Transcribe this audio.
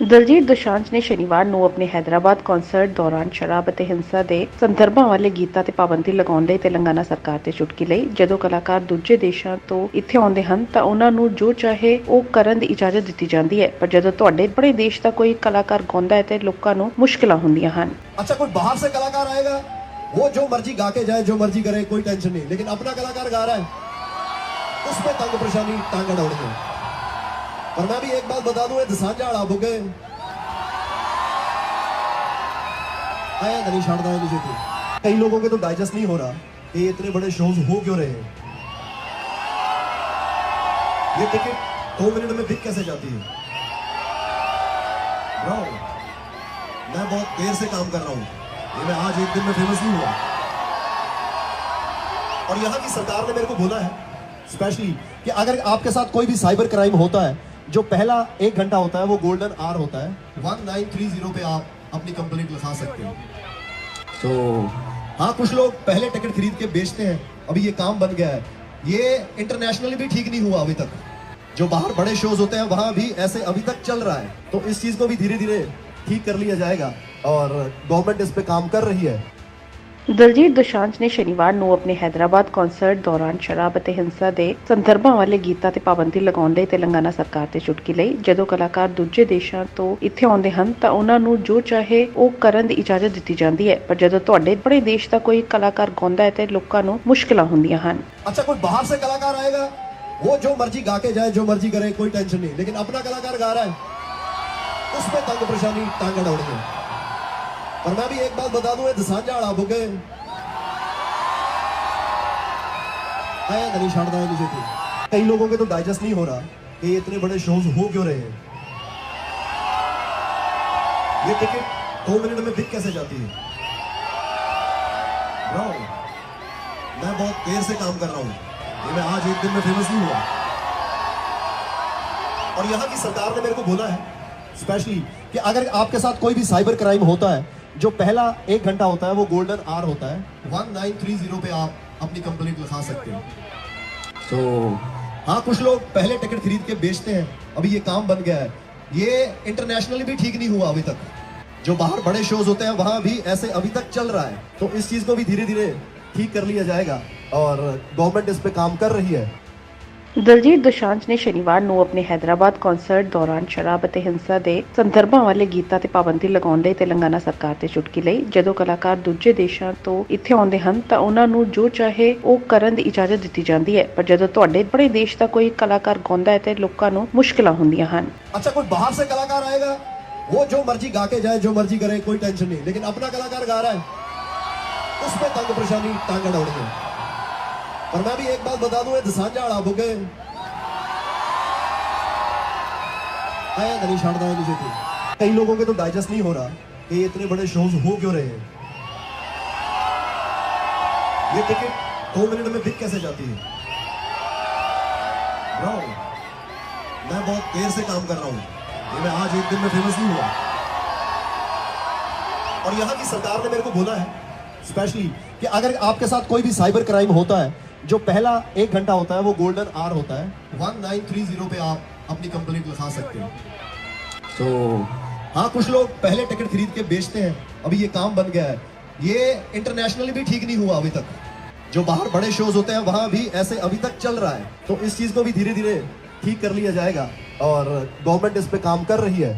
ਦਲਜੀਤ ਦੋਸਾਂਝ ਨੇ ਸ਼ਨੀਵਾਰ ਨੂੰ ਆਪਣੇ ਹੈਦਰਾਬਾਦ ਕਨਸਰਟ ਦੌਰਾਨ ਸ਼ਰਾਬ ਅਤੇ ਹਿੰਸਾ ਦੇ ਸੰਦਰਭਾਂ ਵਾਲੇ ਗੀਤਾਂ ਤੇ ਪਾਬੰਦੀ ਲਗਾਉਣ ਲਈ ਤੇਲੰਗਾਨਾ ਸਰਕਾਰ ਤੇ ਚੁਟਕੀ ਲਈ ਜਦੋਂ ਕਲਾਕਾਰ ਦੂਜੇ ਦੇਸ਼ਾਂ ਤੋਂ ਇੱਥੇ ਆਉਂਦੇ ਹਨ ਤਾਂ ਉਹਨਾਂ ਨੂੰ ਜੋ ਚਾਹੇ ਉਹ ਕਰਨ ਦੀ ਇਜਾਜ਼ਤ ਦਿੱਤੀ ਜਾਂਦੀ ਹੈ ਪਰ ਜਦੋਂ ਤੁਹਾਡੇ ਆਪਣੇ ਦੇਸ਼ ਦਾ ਕੋਈ ਕਲਾਕਾਰ ਗਾਉਂਦਾ ਹੈ ਤੇ ਲੋਕਾਂ ਨੂੰ ਮੁਸ਼ਕਲਾਂ ਹੁੰਦੀਆਂ ਹਨ अच्छा कोई बाहर से कलाकार आएगा वो जो मर्जी गा के जाए जो मर्जी करे कोई टेंशन नहीं लेकिन अपना कलाकार गा रहा है उसमें तंग परेशानी टांगा दौड़ है पर मैं भी एक बात बता दूँ, ये दसांझा वाला बुगे आया नहीं, छाड़ता है थी कई लोगों के तो डाइजेस्ट नहीं हो रहा कि ये इतने बड़े शोज़ हो क्यों रहे हैं। ये टिकट दो मिनट में बिक कैसे जाती है? मैं बहुत देर से काम कर रहा हूँ। ये मैं आज एक दिन में फ़ेमस नहीं हुआ। और यहाँ की सरकार ने मेरे को बोला है स्पेशली कि अगर आपके साथ कोई भी साइबर क्राइम होता है जो पहला एक घंटा होता है, वो गोल्डन आर होता है। वन नाइन थ्री ज़ीरो पे आप अपनी कंप्लेंट लिखा सकते हो। तो हाँ कुछ लोग पहले टिकट खरीद के बेचते हैं, अभी ये काम बन गया है। ये इंटरनेशनली भी ठीक नहीं हुआ अभी तक। जो बाहर बड़े शोज़ होते हैं, वहाँ भी ऐसे अभी तक चल रहा है। तो इस चीज़ को भी धीरे धीरे ठीक कर लिया जाएगा। और गवर्नमेंट इस पर काम कर रही है। ਦਲਜੀਤ ਦੋਸਾਂਝ ਨੇ ਸ਼ਨੀਵਾਰ ਨੂੰ ਆਪਣੇ ਹైదరాబాద్ ਕਨਸਰਟ ਦੌਰਾਨ ਸ਼ਰਾਬ ਅਤੇ ਹਿੰਸਾ ਦੇ ਸੰਦਰਭਾਂ ਵਾਲੇ ਗੀਤਾਂ ਤੇ ਪਾਬੰਦੀ ਲਗਾਉਣ ਲਈ ਤੇਲੰਗਾਨਾ ਸਰਕਾਰ ਤੇ ਚੁਟਕੀ ਲਈ। ਜਦੋਂ ਕਲਾਕਾਰ ਦੂਜੇ ਦੇਸ਼ਾਂ ਤੋਂ ਇੱਥੇ ਆਉਂਦੇ ਹਨ, ਤਾਂ ਉਹਨਾਂ ਨੂੰ ਜੋ ਚਾਹੇ ਉਹ ਕਰਨ ਦੀ ਇਜਾਜ਼ਤ ਦਿੱਤੀ ਜਾਂਦੀ ਹੈ। ਪਰ ਜਦੋਂ ਤੁਹਾਡੇ ਆਪਣੇ ਦੇਸ਼ ਦਾ ਕੋਈ ਕਲਾਕਾਰ ਗਾਉਂਦਾ ਹੈ, ਤੇ ਲੋਕਾਂ ਨੂੰ ਮੁਸ਼ਕਲਾਂ ਹੁੰਦੀਆਂ ਹਨ। ਅੱਛਾ, ਕੋਈ ਬਾਹਰ ਸੇ ਕਲਾਕਾਰ ਆਏਗਾ? ਉਹ ਜੋ ਮਰਜ਼ੀ ਗਾ ਕੇ ਜਾਏ, ਜੋ ਮਰਜ਼ੀ ਕਰੇ, ਕੋਈ ਟੈਨਸ਼ਨ ਨਹੀਂ। ਲੇਕਿਨ ਆਪਣਾ ਕਲਾਕਾਰ ਗਾ ਰਹਾ ਹੈ। ਉਸ ਪੇ ਤੰਗ ਪਰੇਸ਼ਾਨੀ ਟਾਂਗ ਅੜਾਉਣੀ ਹੈ पर मैं भी एक बात बता दूँ, ये दसांझा वाला आया नहीं छाड़ता है थी कई लोगों के तो डाइजेस्ट नहीं हो रहा कि इतने बड़े शोज़ हो क्यों रहे हैं। ये टिकट दो मिनट में बिक कैसे जाती है? मैं बहुत देर से काम कर रहा हूँ। ये मैं आज एक दिन में फ़ेमस नहीं हुआ। और यहाँ की सरकार ने मेरे को बोला है स्पेशली कि अगर आपके साथ कोई भी साइबर क्राइम होता है जो पहला एक घंटा होता है, वो गोल्डन आर होता है। वन नाइन थ्री ज़ीरो पे आप अपनी कंप्लेंट लिखा सकते हो। तो हाँ कुछ लोग पहले टिकट खरीद के बेचते हैं, अभी ये काम बन गया है। ये इंटरनेशनली भी ठीक नहीं हुआ अभी तक। जो बाहर बड़े शोज़ होते हैं, वहाँ भी ऐसे अभी तक चल रहा है। तो इस चीज़ को भी धीरे धीरे ठीक कर लिया जाएगा। और गवर्नमेंट इस पर काम कर रही है। ਦਲਜੀਤ ਦੋਸਾਂਝ ਨੇ ਸ਼ਨੀਵਾਰ ਨੂੰ ਆਪਣੇ ਹైదరాబాద్ ਕਨਸਰਟ ਦੌਰਾਨ ਸ਼ਰਾਬ ਅਤੇ ਹਿੰਸਾ ਦੇ ਸੰਦਰਭਾਂ ਵਾਲੇ ਗੀਤਾਂ ਤੇ ਪਾਬੰਦੀ ਲਗਾਉਣ ਲਈ ਤੇਲੰਗਾਨਾ ਸਰਕਾਰ ਤੇ ਚੁਟਕੀ ਲਈ। ਜਦੋਂ ਕਲਾਕਾਰ ਦੂਜੇ ਦੇਸ਼ਾਂ ਤੋਂ ਇੱਥੇ ਆਉਂਦੇ ਹਨ, ਤਾਂ ਉਹਨਾਂ ਨੂੰ ਜੋ ਚਾਹੇ ਉਹ ਕਰਨ ਦੀ ਇਜਾਜ਼ਤ ਦਿੱਤੀ ਜਾਂਦੀ ਹੈ। ਪਰ ਜਦੋਂ ਤੁਹਾਡੇ ਬੜੇ ਦੇਸ਼ ਦਾ ਕੋਈ ਕਲਾਕਾਰ ਗਾਉਂਦਾ ਹੈ, ਤੇ ਲੋਕਾਂ ਨੂੰ ਮੁਸ਼ਕਲਾਂ ਹੁੰਦੀਆਂ ਹਨ। ਅੱਛਾ, ਕੋਈ ਬਾਹਰ ਸੇ ਕਲਾਕਾਰ ਆਏਗਾ? ਉਹ ਜੋ ਮਰਜ਼ੀ ਗਾ ਕੇ ਜਾਏ, ਜੋ ਮਰਜ਼ੀ ਕਰੇ, ਕੋਈ ਟੈਨਸ਼ਨ ਨਹੀਂ। ਲੇਕਿਨ ਆਪਣਾ ਕਲਾਕਾਰ ਗਾ ਰਹਾ ਹੈ। ਉਸ ਪੇ ਤੰਗ ਪਰੇਸ਼ਾਨੀ ਟਾਂਗ ਅੜਾਉਣੀ ਹੈ पर मैं भी एक बात बता दूँ, ये दसांझा वाला बुगे आया नहीं छाड़ता है थी कई लोगों के तो डाइजेस्ट नहीं हो रहा कि ये इतने बड़े शोज़ हो क्यों रहे हैं। ये टिकट दो मिनट में बिक कैसे जाती है? मैं बहुत देर से काम कर रहा हूँ। ये मैं आज एक दिन में फ़ेमस नहीं हुआ। और यहाँ की सरकार ने मेरे को बोला है स्पेशली कि अगर आपके साथ कोई भी साइबर क्राइम होता है जो पहला एक घंटा होता है, वो गोल्डन आर होता है। वन नाइन थ्री ज़ीरो पे आप अपनी कंप्लेंट लिखा सकते हो। तो हाँ कुछ लोग पहले टिकट खरीद के बेचते हैं, अभी ये काम बन गया है। ये इंटरनेशनली भी ठीक नहीं हुआ अभी तक। जो बाहर बड़े शोज़ होते हैं, वहाँ भी ऐसे अभी तक चल रहा है। तो इस चीज़ को भी धीरे धीरे ठीक कर लिया जाएगा और गवर्नमेंट इस पर काम कर रही है।